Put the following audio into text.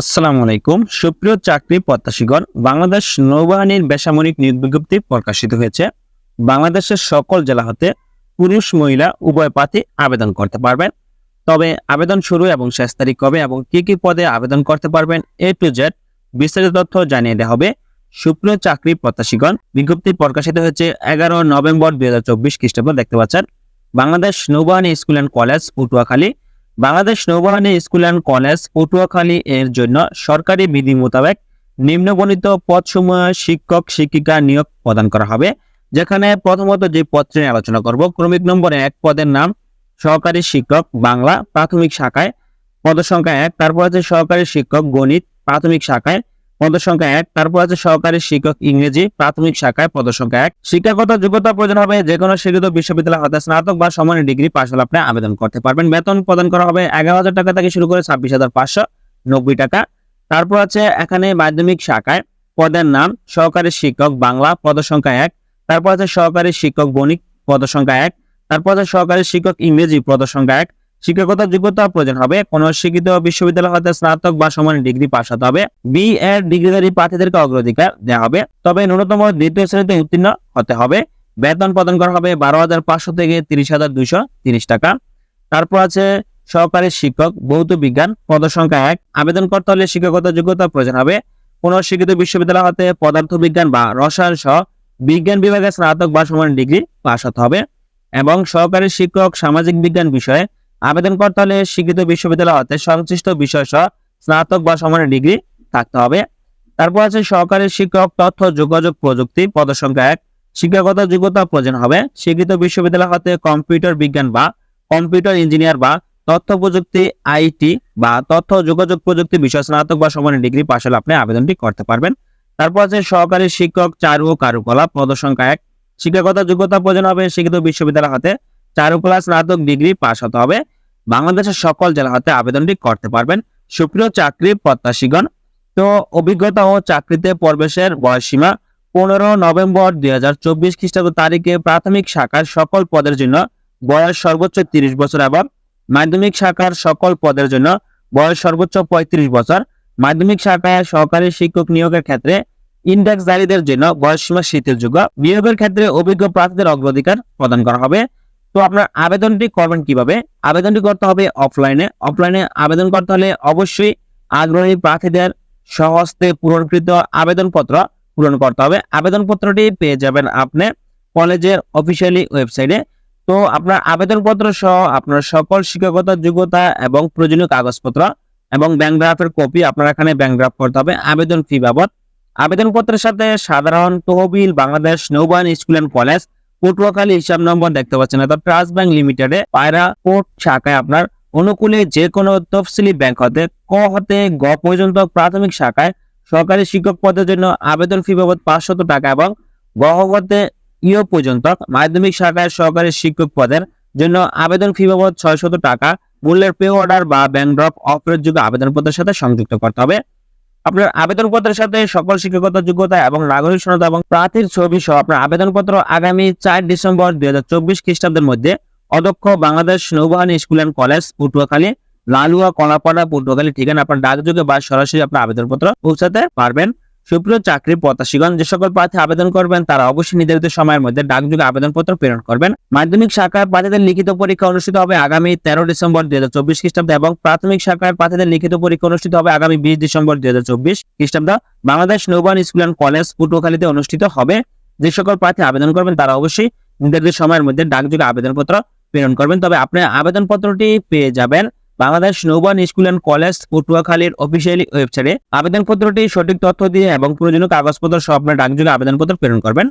আসসালামু আলাইকুম। সুপ্রিয় চাকরি প্রত্যাশীগণ, বাংলাদেশ নৌবাহিনীর বেসামরিক নিয়োগ বিজ্ঞপ্তি প্রকাশিত হয়েছে। বাংলাদেশের সকল জেলা হতে পুরুষ, মহিলা, উভয় প্রার্থী আবেদন করতে পারবেন। তবে আবেদন শুরু এবং শেষ তারিখ কবে এবং কি কি পদে আবেদন করতে পারবেন এ টু জেড বিস্তারিত তথ্য জানিয়ে দেওয়া হবে। সুপ্রিয় চাকরি প্রত্যাশীগণ, বিজ্ঞপ্তি প্রকাশিত হয়েছে এগারো নভেম্বর দুই হাজার চব্বিশ খ্রিস্টাব্দ, দেখতে পাচ্ছেন। বাংলাদেশ নৌবাহিনী school and college, Patuakhali. Bangladesh নৌবাহিনী স্কুল অ্যান্ড কলেজ পটুয়াখালী এর জন্য সরকারি বিধি মোতাবেক নিম্নবর্ণিত পদসমূহ শিক্ষক, শিক্ষিকা নিয়োগ প্রদান করা হবে। যেখানে প্রথমত যে পদটি আলোচনা করব, ক্রমিক নম্বরে এক পদের নাম সহকারী শিক্ষক বাংলা প্রাথমিক শাখায় পদ সংখ্যা এক, তারপর আছে সহকারী শিক্ষক গণিত প্রাথমিক শাখায় পদ সংখ্যা এক, তারপর আছে সহকারী শিক্ষক ইংরেজি, প্রাথমিক শাখায় পদ সংখ্যা এক। শিক্ষাগত যোগ্যতা প্রয়োজন হবে যে কোনো স্বীকৃত বিশ্ববিদ্যালয় হতে স্নাতক বা সমান ডিগ্রি পাশ হলে আপনি আবেদন করতে পারবেন। বেতন প্রদান করা হবে এগারো হাজার টাকা থেকে শুরু করে ছাব্বিশ হাজার পাঁচশো নব্বই টাকা। তারপর আছে এখানে মাধ্যমিক শাখায় পদের নাম, সহকারী শিক্ষক বাংলা পদ সংখ্যা এক। তারপর আছে সহকারী শিক্ষক গণিত পদ সংখ্যা এক। তারপর আছে সহকারী শিক্ষক ইংরেজি পদ সংখ্যা এক। শিক্ষাগত যোগ্যতা প্রয়োজন হবে। কোন শিক্ষিত বিশ্ববিদ্যালয় হতে স্নাতক বা সমানের ডিগ্রি পাশ হতে হবে। বি এর ডিগ্রিধারী প্রার্থীদেরকে অগ্রাধিকার দেওয়া হবে। তবে ন্যূনতম দ্বিতীয় শ্রেণীতে উত্তীর্ণ হতে হবে। বেতন প্রদান করা হবে বারো হাজার পাঁচশো থেকে তিরিশ হাজার দুইশো তিরিশ টাকা। তারপর আছে সহকারী শিক্ষক, ভৌত বিজ্ঞান পদ সংখ্যা এক। আবেদন করতে হলে শিক্ষাগত যোগ্যতা প্রয়োজন হবে। কোন শিক্ষিত বিশ্ববিদ্যালয় হতে পদার্থ বিজ্ঞান বা রসায়ন সহ বিজ্ঞান বিভাগে স্নাতক বা সমানের ডিগ্রি পাশ হতে হবে। এবং সহকারী শিক্ষক সামাজিক বিজ্ঞান বিষয়ে আবেদন করতে হলে শিক্ষিত বিশ্ববিদ্যালয় হতে সংশ্লিষ্ট বিষয় সহ স্নাতক বা সমানের ডিগ্রি থাকতে হবে। তারপর আছে সহকারী শিক্ষক তথ্য, যোগাযোগ প্রযুক্তি, পদসংখ্যা এক, শিক্ষাগত যোগ্যতা প্রয়োজন হবে। শিক্ষিত বিশ্ববিদ্যালয় হতে কম্পিউটার বিজ্ঞান বা কম্পিউটার ইঞ্জিনিয়ার বা তথ্য প্রযুক্তি, আইটি বা তথ্য যোগাযোগ প্রযুক্তি বিষয় স্নাতক বা সমানের ডিগ্রি পাশ হলে আপনি আবেদনটি করতে পারবেন। তারপর আছে সহকারী শিক্ষক চারু ও কারুকলা, পদসংখ্যা এক, শিক্ষাগত যোগ্যতা প্রয়োজন হবে। শিক্ষিত বিশ্ববিদ্যালয় হতে চারুকলা স্নাতক ডিগ্রি পাশ হতে হবে। বাংলাদেশের সকল জেলা হতে আবেদনটি করতে পারবেন। সুপ্রিয় চাকরি প্রত্যাশীগণ, তো অভিজ্ঞতা ও চাকরিতে প্রবেশের বয়সীমা পনেরো নভেম্বর দুই হাজার চব্বিশ খ্রিস্টাব্দ তারিখে প্রাথমিক শাখার সকল পদের জন্য বয়স সর্বোচ্চ তিরিশ বছর এবং মাধ্যমিক শাখার সকল পদের জন্য বয়স সর্বোচ্চ পঁয়ত্রিশ বছর। মাধ্যমিক শাখায় সহকারী শিক্ষক নিয়োগের ক্ষেত্রে ইন্ডেক্স ইন্ডেক্সধারীদের জন্য বয়সসীমা শিথিলযোগ্য নিয়োগের ক্ষেত্রে অভিজ্ঞ প্রার্থীদের অগ্রাধিকার প্রদান করা হবে। তো আপনার আবেদনটি করবেন কীভাবে? আবেদনটি করতে হবে অফলাইনে অফলাইনে আবেদন করতে হলে অবশ্যই আগ্রহী প্রার্থীদের সহস্তে পূরণকৃত আবেদনপত্র পূরণ করতে হবে। আবেদনপত্রটি পেয়ে যাবেন আপনি কলেজের অফিসিয়ালি ওয়েবসাইটে তো আপনার আবেদনপত্র সহ আপনার সকল শিক্ষাগত যোগ্যতা এবং প্রয়োজনীয় কাগজপত্র এবং ব্যাংক ড্রাফের কপি আপনার এখানে ব্যাংক ড্রাফ করতে হবে আবেদন ফি বাবদ। আবেদনপত্রের সাথে সাধারণ তহবিল, বাংলাদেশ নৌবাহিনী স্কুল অ্যান্ড কলেজ পটুয়াখালী হিসাব নম্বর দেখতে পাচ্ছেন। অর্থাৎ ট্রাস্ট ব্যাংক লিমিটেডে পায়রা পোর্ট শাখায় আপনার অনুকূলে যে কোনো তফসিলি ব্যাংক হতে, ক হতে, গ পর্যন্ত প্রাথমিক শাখায় সরকারি শিক্ষক পদের জন্য আবেদন ফি বাবদ পাঁচশত টাকা এবং গ হতে ইও পর্যন্ত মাধ্যমিক শাখায় সরকারি শিক্ষক পদের জন্য আবেদন ফি বাবদ ছয়শত টাকা, মূল্যের পে অর্ডার বা ব্যাংক ড্রপ অফারের যোগ্য আবেদনপত্রের সাথে সংযুক্ত করতে হবে। আপনার আবেদনপত্রের সাথে সকল শিক্ষাগত যোগ্যতা এবং নাগরিক সনদ এবং প্রার্থীর ছবি সহ আপনার আবেদনপত্র আগামী চার ডিসেম্বর দুই হাজার চব্বিশ খ্রিস্টাব্দের মধ্যে অধ্যক্ষ বাংলাদেশ নৌবাহিনী school and college, Patuakhali, Lalua, Kalapara, Patuakhali, ঠিকানা আপনার ডাকযোগে বা সরাসরি আপনার আবেদনপত্র পৌঁছাতে পারবেন। সুপ্রিয় চাকরি প্রত্যাশীগণ, যে সকল প্রার্থী আবেদন করবেন, তারা অবশ্যই নির্ধারিত সময়ের মধ্যে ডাকযোগে আবেদনপত্র প্রেরণ করবেন। মাধ্যমিক শাখার প্রার্থীদের লিখিত পরীক্ষা অনুষ্ঠিত হবে আগামী তেরো ডিসেম্বর দুই হাজার চব্বিশ খ্রিস্টাব্দ এবং প্রাথমিক শাখার প্রার্থীদের লিখিত পরীক্ষা অনুষ্ঠিত হবে আগামী বিশ ডিসেম্বর দুই হাজার চব্বিশ খ্রিস্টাব্দ। বাংলাদেশ নৌবাহিনী স্কুল অ্যান্ড কলেজ পটুয়াখালীতে অনুষ্ঠিত হবে। যে সকল প্রার্থী আবেদন করবেন, তারা অবশ্যই নির্ধারিত সময়ের মধ্যে ডাকযোগে আবেদনপত্র প্রেরণ করবেন। তবে আপনি আবেদনপত্রটি পেয়ে যাবেন। বাংলাদেশ নৌবান স্কুল অ্যান্ড কলেজ পটুয়াখালীর অফিসিয়ালি ওয়েবসাইটে আবেদনপত্রটি সঠিক তথ্য দিয়ে এবং প্রয়োজনীয় কাগজপত্র আপনার ডাকযোগে আবেদনপত্র প্রেরণ করবেন।